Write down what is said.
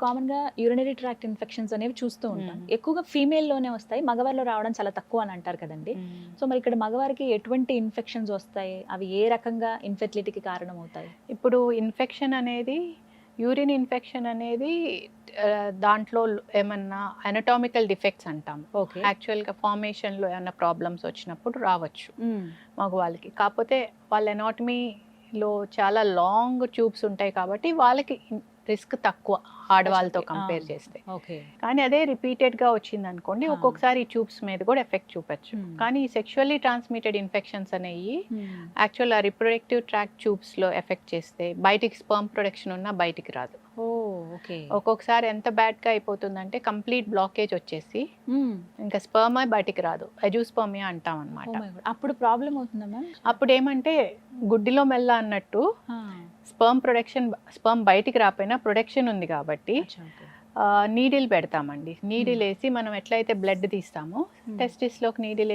కామన్గా urinary tract infections అనేవి చూస్తూ ఉంటాం. మ్మ్. ఎక్కువగా ఫీమేల్లోనే వస్తాయి. మగవారిలో రావడం చాలా తక్కువ అని అంటారు కదండి. సో మరి ఇక్కడ మగవారికి ఎటువంటి ఇన్ఫెక్షన్స్ వస్తాయి? అవి ఏ రకంగా ఇన్ఫెర్టిలిటీకి కారణం అవుతాయి ఇప్పుడు ఇన్ఫెక్షన్ అనేది యూరిన్ ఇన్ఫెక్షన్ అనేది దాంట్లో ఏమన్నా అనటామికల్ డిఫెక్ట్స్ అంటాం ఓకే యాక్చువల్గా ఫార్మేషన్లో ఏమైనా ప్రాబ్లమ్స్ వచ్చినప్పుడు రావచ్చు. మగవాళ్ళకి. కాకపోతే వాళ్ళ ఎనాటమీలో చాలా లాంగ్ ట్యూబ్స్ ఉంటాయి కాబట్టి వాళ్ళకి రిస్క్ తక్కువ ఆడవాళ్ళతో. కంపేర్ చేస్తే. ఓకే. కానీ అదే రిపీటెడ్గా వచ్చింది అనుకోండి. ఒక్కొక్కసారి ట్యూబ్స్ మీద కూడా ఎఫెక్ట్ చూపచ్చు. Hmm. కానీ సెక్షువల్లీ ట్రాన్స్మిటెడ్ ఇన్ఫెక్షన్స్ అనేవి యాక్చువల్ ఆ రిప్రొడక్టివ్ ట్రాక్ ట్యూబ్స్లో ఎఫెక్ట్ చేస్తే బయటికి స్పర్మ్ ప్రొడక్షన్ ఉన్నా బయటికి రాదు. ఒక్కొక్కసారి ఎంత బ్యాడ్గా అయిపోతుందంటే కంప్లీట్ బ్లాకేజ్ వచ్చేసి ఇంకా స్పర్మ్ బయటికి రాదు. ఎజూస్పర్మియా అంటాం అనమాట అప్పుడు ప్రాబ్లం అవుతుందా అప్పుడు ఏమంటే గుడ్డిలో మెల్ల అన్నట్టు స్పర్మ్ ప్రొడక్షన్ స్పర్మ్ బయటికి రాపోయినా ప్రొడక్షన్ ఉంది కాబట్టి నీడిల్ పెడతామండి. నీడిల్ వేసి మనం ఎట్లయితే బ్లడ్ తీస్తామో టెస్టిస్లోకి నీడిల్